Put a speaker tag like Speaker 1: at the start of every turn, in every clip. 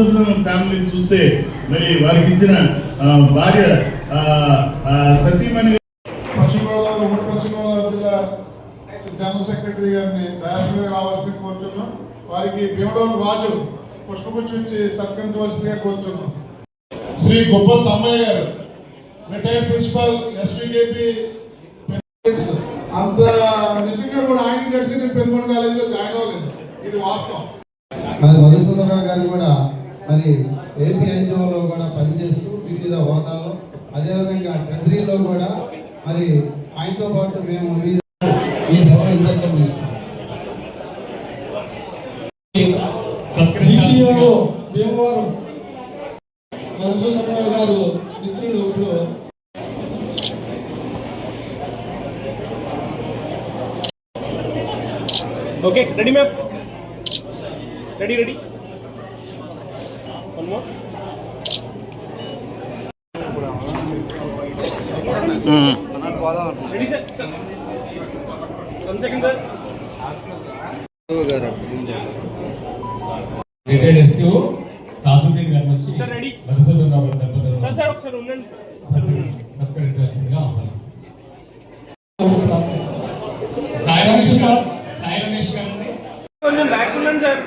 Speaker 1: మధుసూదన్ ఫ్యామిలీని చూస్తే మరి వారికి ఇచ్చిన ఆ, భార్య సతీమణి
Speaker 2: పశ్చిమ గోదావరి ఉమ్మడి పశ్చిమ గోదావరి జిల్లా జనరల్ సెక్రటరీ గారిని డయాస్గా రావాల్సింది కోరుచున్నాం. వారికి భీమడోలు రాజు పుష్పగుచ్చి ఇచ్చి సత్కరించవలసిందిగా కోరుచున్నాం. శ్రీ గొప్ప తమ్మయ్య గారు రిటైర్డ్ ప్రిన్సిపల్ ఎస్వికేపి అంత నిజంగా కూడా ఆయన తెలిసి నేను పెన్మన్ కాలేజీలో జాయిన్ అవ్వలేదు. ఇది వాస్తవం.
Speaker 3: అది మధుసూదనరావు గారు కూడా మరి ఏపీ ఎన్జిఓలో కూడా పనిచేస్తూ వివిధ హోదాలో అదేవిధంగా ట్రెజరీలో కూడా మరి ఆయనతో పాటు మేము ఈ సభను ఇంతటితో ముగిస్తాం
Speaker 4: సత్కరించాల్సిందిగా భీమవరం మధుసూదనరావు గారు మిత్రులు ఇప్పుడు
Speaker 5: okay ready ma'am? Ready ready one more ready sir one second sir
Speaker 4: retired STO Tajuddin గారి. మధుసూదనరావు గారి దంపతులను
Speaker 5: సార్
Speaker 4: సత్కరించాల్సిందిగా సాయి రమేష్ సాయి రమేష్ గారు.
Speaker 5: కొంచెం back sir.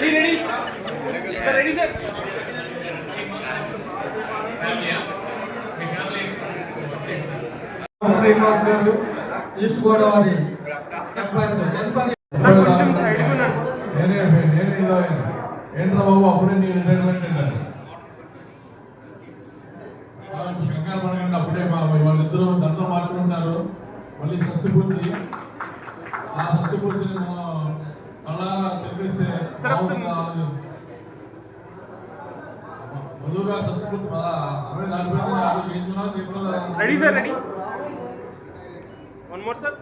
Speaker 5: Ready ready ready sir
Speaker 4: Srinivas గారు ఈస్ట్ గోదావరి
Speaker 6: నేనే ఇలా ఏంట్రా బాబు అప్పుడే నేను రిటైర్మెంట్ అన్నాను కంగారు పడకండి అప్పుడే మా వాళ్ళిద్దరూ దండలు మార్చుకుంటున్నారు. మళ్ళీ షష్టి పూర్తి. ఆ షష్టి పూర్తిని మనం కళ్ళారా తెలిపిస్తే
Speaker 5: సరే, ఒకసారి
Speaker 6: బాగుంటుందా? మధువుగా షష్టి పూర్తి పద అరవై దాటిపోయింది ఆరు చేయించుకున్నా తీసుకున్నా
Speaker 5: ready sir ready one more sir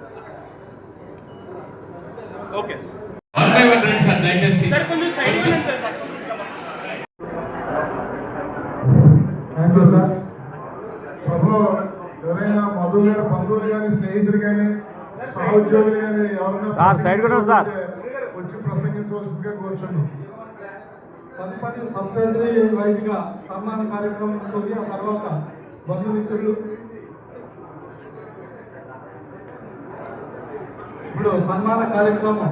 Speaker 5: okay
Speaker 4: one by one రండి సార్ దయచేసి.
Speaker 5: సార్ కొంచెం సైడ్కి ఉండండి సార్
Speaker 2: థ్యాంక్ యూ సార్ సభలో ఎవరైనా మధు గారు బంధువులు కానీ స్నేహితులు కానీ సహోద్యోగులు కానీ ఎవరైనా
Speaker 7: సార్, సైడ్ కూడా సార్.
Speaker 2: వచ్చి ప్రసంగించవలసిందిగా కోరుచున్నాం
Speaker 8: తదుపరి సబ్ ట్రెజరీ వైజ్గా సన్మాన కార్యక్రమం ఉంటుంది. ఆ తర్వాత బంధుమిత్రులు. ఇప్పుడు సన్మాన కార్యక్రమం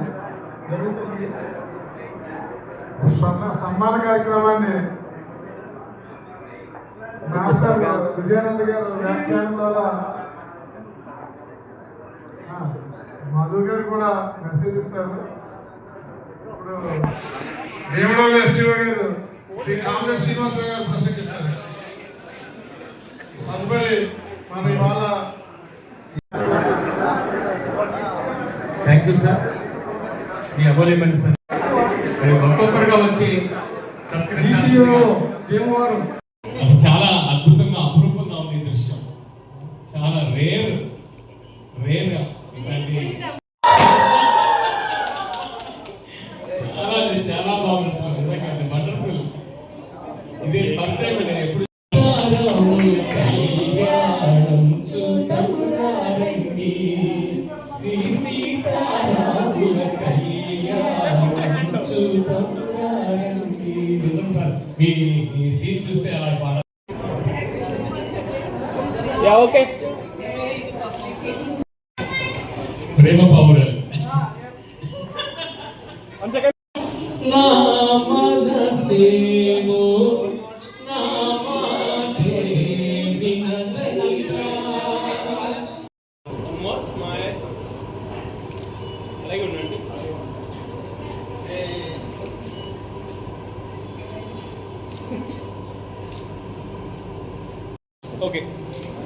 Speaker 8: జరుగుతుంది.
Speaker 2: సన్మాన కార్యక్రమాన్ని మాస్టర్ విజయానంద్ గారు వ్యాఖ్యానం ద్వారా మధు గారు కూడా మెసేజ్ ఇస్తారు. ఎస్టీఓ గారు శ్రీ కామరేజ్ శ్రీనివాసరావు గారు ప్రసంగిస్తారు. తదుపరి మన ఇవాళ
Speaker 4: థ్యాంక్ యూ సార్ మీ అమూల్యమైన సార్. ఒక్కొక్కరుగా వచ్చి చాలా చాలా బాగుంది ఎందుకంటే వండర్ఫుల్ ఇది ఫస్ట్ టైం నేను ఎప్పుడు సార్ మీ ఈ సీన్ చూస్తే అలా పాడ
Speaker 5: ఓకే
Speaker 4: ప్రేమ పౌడర్
Speaker 5: Okay.